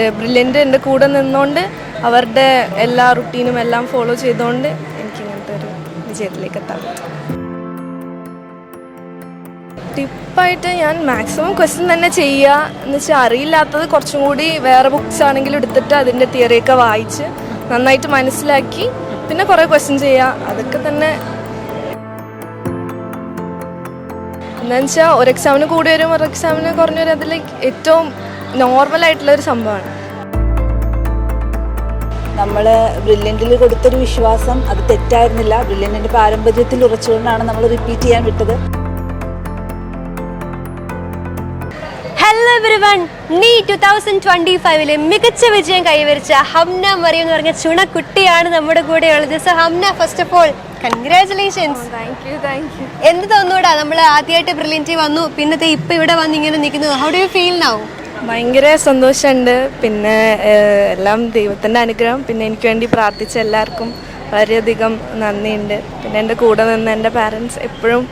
എന്റെ ബ്രില്യന്റ് എന്റെ കൂടെ നിന്നുകൊണ്ട് അവരുടെ എല്ലാ റുട്ടീനും എല്ലാം ഫോളോ ചെയ്തുകൊണ്ട് എനിക്ക് ഇങ്ങനത്തെ ഒരു വിജയത്തിലേക്ക് എത്താൻ പറ്റും ടിപ്പായിട്ട് ഞാൻ മാക്സിമം ക്വസ്റ്റ്യൻ തന്നെ ചെയ്യുക എന്ന് വെച്ചാൽ അറിയില്ലാത്തത് കുറച്ചും കൂടി വേറെ ബുക്സ് ആണെങ്കിലും എടുത്തിട്ട് അതിന്റെ തിയറിയൊക്കെ വായിച്ച് നന്നായിട്ട് മനസ്സിലാക്കി പിന്നെ കുറേ ക്വസ്റ്റ്യൻ ചെയ്യുക അതൊക്കെ തന്നെ. എന്താണെന്ന് വെച്ചാൽ ഒരു എക്സാമിന് കൂടി വരും ഒരു എക്സാമിന് കുറഞ്ഞ വരും. അതിലേക്ക് ഏറ്റവും നോർമൽ ആയിട്ടുള്ള ഒരു സംഭവമാണ്. നമ്മൾ ബ്രില്യന്റിൽ കൊടുത്തൊരു വിശ്വാസം അത് തെറ്റായിരുന്നില്ല. ബ്രില്യന്റിന്റെ പാരമ്പര്യത്തിൽ ഉറച്ചുകൊണ്ടാണ് നമ്മൾ റിപ്പീറ്റ് ചെയ്യാൻ വിട്ടത്. ഹലോ നീ ടു തൗസൻഡ് ട്വന്റി ഫൈവിൽ മികച്ച വിജയം കൈവരിച്ച ഹംന മറിയം എന്ന് പറഞ്ഞ ചുണക്കുട്ടിയാണ് നമ്മുടെ കൂടെ ഉള്ളത് so Hamna first of all congratulations thank you thank you എന്ത് തോന്നൂടാ നമ്മൾ ആദ്യമായിട്ട് ബ്രില്യന്റി വന്നു. പിന്നത്തെ ഇപ്പൊ ഇവിടെ വന്ന് ഇങ്ങനെ നിൽക്കുന്നു. How do you feel now ഭയങ്കര സന്തോഷമുണ്ട്. പിന്നെ എല്ലാം ദൈവത്തിന്റെ അനുഗ്രഹം. പിന്നെ എനിക്ക് വേണ്ടി പ്രാർത്ഥിച്ച എല്ലാവർക്കും വളരെയധികം നന്ദിയുണ്ട്. പിന്നെ എന്റെ കൂടെ നിന്ന് എന്റെ പാരൻസ് എപ്പോഴും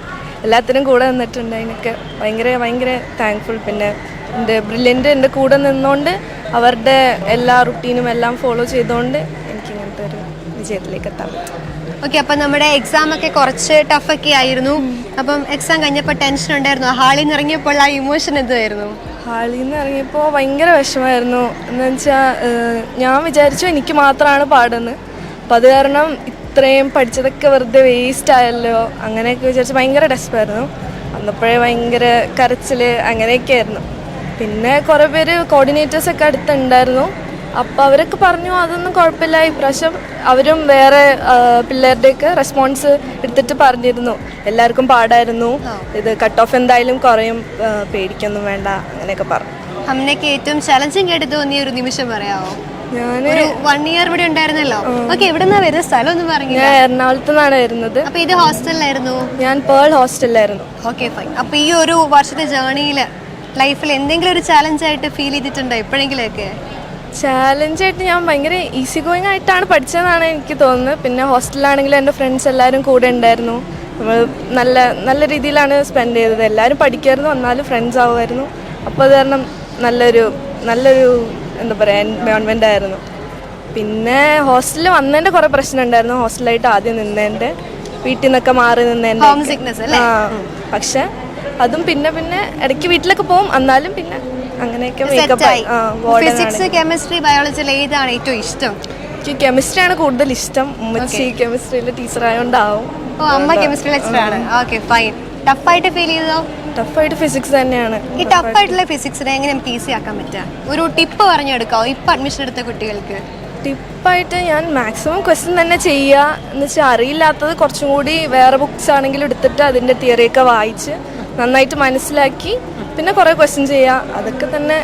എല്ലാത്തിനും കൂടെ നിന്നിട്ടുണ്ട്. അതിനൊക്കെ ഭയങ്കര ഭയങ്കര താങ്ക്ഫുൾ പിന്നെ എന്റെ ബ്രില്യന്റ് എന്റെ കൂടെ നിന്നുകൊണ്ട് അവരുടെ എല്ലാ റുട്ടീനും എല്ലാം ഫോളോ ചെയ്തുകൊണ്ട് എനിക്ക് ഇങ്ങനത്തെ ഒരു വിജയത്തിലേക്ക് എത്താൻ പറ്റും ഓക്കെ അപ്പം നമ്മുടെ എക്സാം ഒക്കെ കുറച്ച് ടഫൊക്കെ ആയിരുന്നു. അപ്പം എക്സാം കഴിഞ്ഞപ്പോൾ ടെൻഷൻ ഉണ്ടായിരുന്നു. ഹാളിൽ നിന്ന് ഇറങ്ങിയപ്പോൾ ആ ഇമോഷൻ എന്തായിരുന്നു ഹാളിൽ നിന്ന് ഇറങ്ങിയപ്പോൾ ഭയങ്കര വിഷമമായിരുന്നു. എന്ന് വെച്ചാൽ ഞാൻ വിചാരിച്ചു എനിക്ക് മാത്രമാണ് പാടുന്നത് അപ്പം അത് കാരണം ഇത്രയും പഠിച്ചതൊക്കെ വെറുതെ വേസ്റ്റ് ആയല്ലോ. അങ്ങനെയൊക്കെ വിചാരിച്ച് ഭയങ്കര ഡെസ്പായിരുന്നു വന്നപ്പോഴേ ഭയങ്കര കരച്ചിൽ അങ്ങനെയൊക്കെ ആയിരുന്നു പിന്നെ കുറേ പേര് കോർഡിനേറ്റേഴ്സൊക്കെ അടുത്തുണ്ടായിരുന്നു. അപ്പോൾ അവരൊക്കെ പറഞ്ഞു അതൊന്നും കുഴപ്പമില്ല. ഇപ്രാവശ്യം അവരും വേറെ പിള്ളേരുടെയൊക്കെ റെസ്പോൺസ് എടുത്തിട്ട് പറഞ്ഞിരുന്നു. എല്ലാവർക്കും പാടായിരുന്നു. ഇത് കട്ട് ഓഫ് എന്തായാലും കുറയും. പേടിക്കൊന്നും വേണ്ട. അങ്ങനെയൊക്കെ പറഞ്ഞു. അമ്മയ്ക്ക് ഏറ്റവും ചലഞ്ചിങ് ആയിട്ട് തോന്നിയ ഒരു നിമിഷം പറയാമോ വൺ ഇയർ ഇവിടെ ഉണ്ടായിരുന്നല്ലോ. ഓക്കെ എവിടെ നിന്നാ വരുന്ന സ്ഥലം ഒന്നും പറഞ്ഞില്ല. ഞാൻ എറണാകുളത്ത് നിന്നാണ് വരുന്നത്. അപ്പൊ ഇത് ഹോസ്റ്റലിലായിരുന്നു? ഞാൻ പേൾ ഹോസ്റ്റലിലായിരുന്നു. ഓക്കെ ഫൈൻ അപ്പൊ ഈ ഒരു വർഷത്തെ ജേർണിയിൽ ലൈഫിൽ എന്തെങ്കിലും ഒരു ചലഞ്ച് ആയിട്ട് ഫീൽ ചെയ്തിട്ടുണ്ടോ എപ്പോഴെങ്കിലൊക്കെ ചാലഞ്ചായിട്ട് ഞാൻ ഭയങ്കര ഈസി ഗോയിങ് ആയിട്ടാണ് പഠിച്ചതെന്നാണ് എനിക്ക് തോന്നുന്നത്. പിന്നെ ഹോസ്റ്റലിലാണെങ്കിലും എന്റെ ഫ്രണ്ട്സ് എല്ലാവരും കൂടെ ഉണ്ടായിരുന്നു. നമ്മൾ നല്ല നല്ല രീതിയിലാണ് സ്പെൻഡ് ചെയ്തത്. എല്ലാവരും പഠിക്കുമായിരുന്നു എന്നാലും ഫ്രണ്ട്സ് ആവുമായിരുന്നു. അപ്പോൾ അത് കാരണം നല്ലൊരു നല്ലൊരു എന്താ പറയുക എൻവയോൺമെന്റ് ആയിരുന്നു. പിന്നെ ഹോസ്റ്റലിൽ വന്നതിന്റെ കുറേ പ്രശ്നം ഉണ്ടായിരുന്നു. ഹോസ്റ്റലായിട്ട് ആദ്യം നിന്നതിന്റെ വീട്ടിൽ നിന്നൊക്കെ മാറി നിന്നതിന്റെ ആ പക്ഷെ അതും പിന്നെ പിന്നെ ഇടയ്ക്ക് വീട്ടിലൊക്കെ പോകും. എന്നാലും പിന്നെ അങ്ങനെയൊക്കെ ഫിസിക്സ് കെമിസ്ട്രി ബയോളജിയിൽ ഏതാണ് ഏറ്റവും ഇഷ്ടം? എനിക്ക് കെമിസ്ട്രിയാണ് കൂടുതൽ ഇഷ്ടം. ഉമ്മച്ചി കെമിസ്ട്രിയിലെ ടീച്ചർ ആയതുകൊണ്ടാവും ഓ അമ്മ കെമിസ്ട്രി ലെക്ചറാണ് ഓക്കെ ഫൈൻ ടഫായിട്ട് ഫീൽ ചെയ്തതോ? ടഫായിട്ട് ഫിസിക്സ് തന്നെയാണ്. ഈ ടഫായിട്ടുള്ള ഫിസിക്സിനെ എങ്ങനെ നമുക്ക് ഈസി ആക്കാൻ പറ്റുക ഒരു ടിപ്പ് പറഞ്ഞു പറഞ്ഞെടുക്കാവോ ഇപ്പൊ അഡ്മിഷൻ എടുത്ത കുട്ടികൾക്ക്. ടിപ്പായിട്ട് ഞാൻ മാക്സിമം ക്വസ്റ്റ്യൻ തന്നെ ചെയ്യുക എന്ന് വെച്ചാൽ അറിയില്ലാത്തത് കുറച്ചും കൂടി വേറെ ബുക്സ് ആണെങ്കിലും എടുത്തിട്ട് അതിന്റെ തിയറിയൊക്കെ വായിച്ച് നന്നായിട്ട് മനസ്സിലാക്കി. പിന്നെ കുറേ ക്വസ്റ്റ്യൻ ചെയ്യുക അതൊക്കെ തന്നെ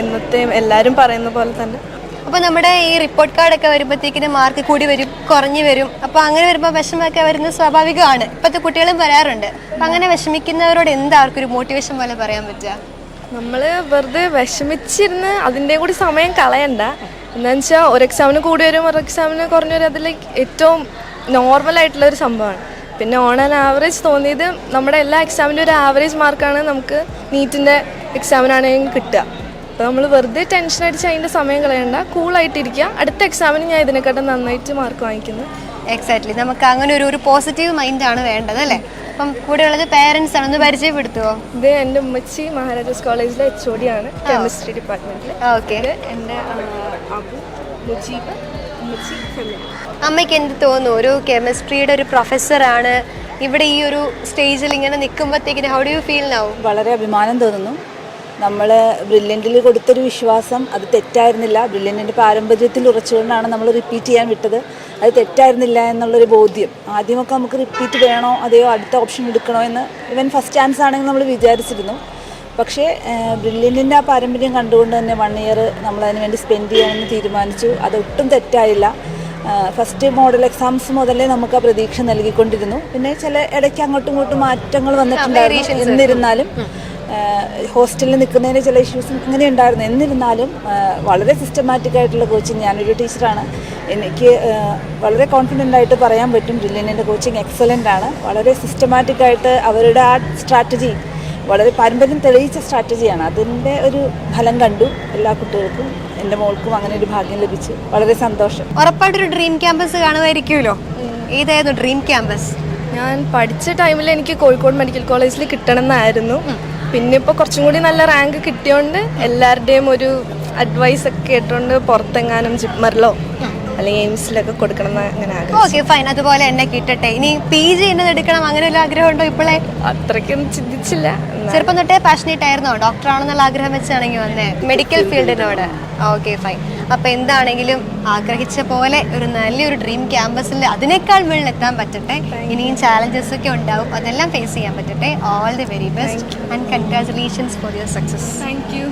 എന്നത്തെയും എല്ലാവരും പറയുന്ന പോലെ തന്നെ. അപ്പൊ നമ്മുടെ ഈ റിപ്പോർട്ട് കാർഡ് ഒക്കെ വരുമ്പോഴത്തേക്കിന് മാർക്ക് കൂടി വരും കുറഞ്ഞു വരും. അപ്പൊ അങ്ങനെ വരുമ്പോൾ വിഷമമൊക്കെ വരുന്നത് സ്വാഭാവികമാണ്. ഇപ്പോഴത്തെ കുട്ടികളും വരാറുണ്ട്. അപ്പൊ അങ്ങനെ വിഷമിക്കുന്നവരോട് എന്താ അവർക്കൊരു മോട്ടിവേഷൻ പോലെ പറയാൻ പറ്റുക? നമ്മൾ വെറുതെ വിഷമിച്ചിരുന്ന് അതിന്റെ കൂടി സമയം കളയണ്ട. എന്താണെന്ന് വെച്ചാൽ ഒരു എക്സാമിന് കൂടി വരും ഒരു എക്സാമിന് കുറഞ്ഞു വരും. അതിലേക്ക് ഏറ്റവും നോർമൽ ആയിട്ടുള്ള ഒരു സംഭവമാണ്. പിന്നെ ഓൺ ആൻ ആവറേജ് തോന്നിയത് നമ്മുടെ എല്ലാ എക്സാമിന്റെ ഒരു ആവറേജ് മാർക്കാണ് നമുക്ക് നീറ്റിന്റെ എക്സാമിനാണെങ്കിൽ കിട്ടുക. അപ്പോൾ നമ്മൾ വെറുതെ ടെൻഷൻ അടിച്ച് അതിന്റെ സമയം കളയണ്ട. കൂളായിട്ടിരിക്കുക അടുത്ത എക്സാമിന് ഞാൻ ഇതിനെക്കാട്ടും നന്നായിട്ട് മാർക്ക് വാങ്ങിക്കുന്നു. എക്സാക്ട്ലി നമുക്ക് അങ്ങനെ ഒരു ഒരു പോസിറ്റീവ് മൈൻഡ് ആണ് വേണ്ടത് അല്ലേ? അപ്പം കൂടെ ഉള്ളത് പേരൻസ് ആണ്. ഒന്ന് പരിചയപ്പെടുത്തുവോ? ഇത് എന്റെ ഉമ്മച്ചി മഹാരാജാസ് കോളേജിലെ എച്ച് ഒ ഡി ആണ്. കെമിസ്ട്രി ഡിപ്പാർട്ട്മെന്റിൽ ഓക്കെ. എന്റെ അബു മുജീബ് അമ്മയ്ക്ക് എന്ത് തോന്നുന്നു? ഒരു കെമിസ്ട്രിയുടെ ഒരു പ്രൊഫസറാണ് ഇവിടെ ഈ ഒരു സ്റ്റേജിൽ ഇങ്ങനെ നിൽക്കുമ്പോഴത്തേക്കിന് how do you feel now വളരെ അഭിമാനം തോന്നുന്നു. നമ്മൾ ബ്രില്യന്റിൽ കൊടുത്തൊരു വിശ്വാസം അത് തെറ്റായിരുന്നില്ല. ബ്രില്യന്റിന്റെ പാരമ്പര്യത്തിൽ ഉറച്ചുകൊണ്ടാണ് നമ്മൾ റിപ്പീറ്റ് ചെയ്യാൻ വിട്ടത്. അത് തെറ്റായിരുന്നില്ല എന്നുള്ളൊരു ബോധ്യം. ആദ്യമൊക്കെ നമുക്ക് റിപ്പീറ്റ് വേണോ അതെയോ അടുത്ത ഓപ്ഷൻ എടുക്കണോ എന്ന് ഇവൻ ഫസ്റ്റ് ചാൻസ് ആണെങ്കിൽ നമ്മൾ വിചാരിച്ചിരുന്നു. പക്ഷേ ബ്രില്യന്റിന്റെ ആ പാരമ്പര്യം കണ്ടുകൊണ്ട് തന്നെ വൺ ഇയർ നമ്മൾ അതിന് വേണ്ടി സ്പെൻഡ് ചെയ്യാമെന്ന് തീരുമാനിച്ചു. അതൊട്ടും തെറ്റായില്ല. ഫസ്റ്റ് മോഡൽ എക്സാംസ് മുതലേ നമുക്ക് ആ പ്രതീക്ഷ നൽകിക്കൊണ്ടിരുന്നു. പിന്നെ ചില ഇടയ്ക്ക് അങ്ങോട്ടും ഇങ്ങോട്ടും മാറ്റങ്ങൾ വന്നിട്ടുണ്ടായിരുന്നു. എന്നിരുന്നാലും ഹോസ്റ്റലിൽ നിൽക്കുന്നതിന് ചില ഇഷ്യൂസും ഇങ്ങനെ ഉണ്ടായിരുന്നു. എന്നിരുന്നാലും വളരെ സിസ്റ്റമാറ്റിക് ആയിട്ടുള്ള കോച്ചിങ് ഞാനൊരു ടീച്ചറാണ് എനിക്ക് വളരെ കോൺഫിഡന്റ് ആയിട്ട് പറയാൻ പറ്റും. ബ്രില്ലിയന്റെ കോച്ചിങ് എക്സലന്റ് ആണ്. വളരെ സിസ്റ്റമാറ്റിക് ആയിട്ട് അവരുടെ ആ സ്ട്രാറ്റജി വളരെ പാരമ്പര്യം തെളിയിച്ച സ്ട്രാറ്റജിയാണ്. അതിന്റെ ഒരു ഫലം കണ്ടു എല്ലാ കുട്ടികൾക്കും എന്റെ മോൾക്കും അങ്ങനെ ഒരു ഭാഗ്യം ലഭിച്ചു വളരെ സന്തോഷം. ഉറപ്പായിട്ടൊരു ഡ്രീം ക്യാമ്പസ് കാണുമായിരിക്കുമല്ലോ? ഏതായിരുന്നു ഡ്രീം ക്യാമ്പസ് ഞാൻ പഠിച്ച ടൈമിൽ എനിക്ക് കോഴിക്കോട് മെഡിക്കൽ കോളേജിൽ കിട്ടണം എന്നായിരുന്നു പിന്നെ ഇപ്പോൾ കുറച്ചും കൂടി നല്ല റാങ്ക് കിട്ടിയോണ്ട് എല്ലാവരുടെയും ഒരു അഡ്വൈസ് ഒക്കെ കേട്ടുകൊണ്ട് പുറത്തെങ്ങാനും ജിപ്മറിലോ അല്ലെങ്കിൽ എയിംസിലൊക്കെ കൊടുക്കണം എന്ന് അങ്ങനെ ആഗ്രഹം ഓക്കെ ഫൈൻ. അതുപോലെ എന്നെ കിട്ടട്ടെ. ഇനി പി ജി എന്നത് എടുക്കണം അങ്ങനെ ഒരു ആഗ്രഹം ഉണ്ടോ ഇപ്പോഴേ അത്രയ്ക്കൊന്നും ചിന്തിച്ചില്ല. ചെറുപ്പം തൊട്ടേ പാഷനേറ്റ് ആയിരുന്നോ? ഡോക്ടർ ആണെന്നുള്ള ആഗ്രഹം വെച്ചാണെങ്കിൽ വന്നേ. മെഡിക്കൽ ഫീൽഡിനോട് ഓക്കെ ഫൈൻ. അപ്പൊ എന്താണെങ്കിലും ആഗ്രഹിച്ച പോലെ ഒരു നല്ലൊരു ഡ്രീം ക്യാമ്പസിൽ അതിനേക്കാൾ മുകളിൽ എത്താൻ പറ്റട്ടെ ഇനിയും ചാലഞ്ചസ് ഒക്കെ ഉണ്ടാവും. അതെല്ലാം ഫേസ് ചെയ്യാൻ പറ്റട്ടെ. All the very best and congratulations for your success thank you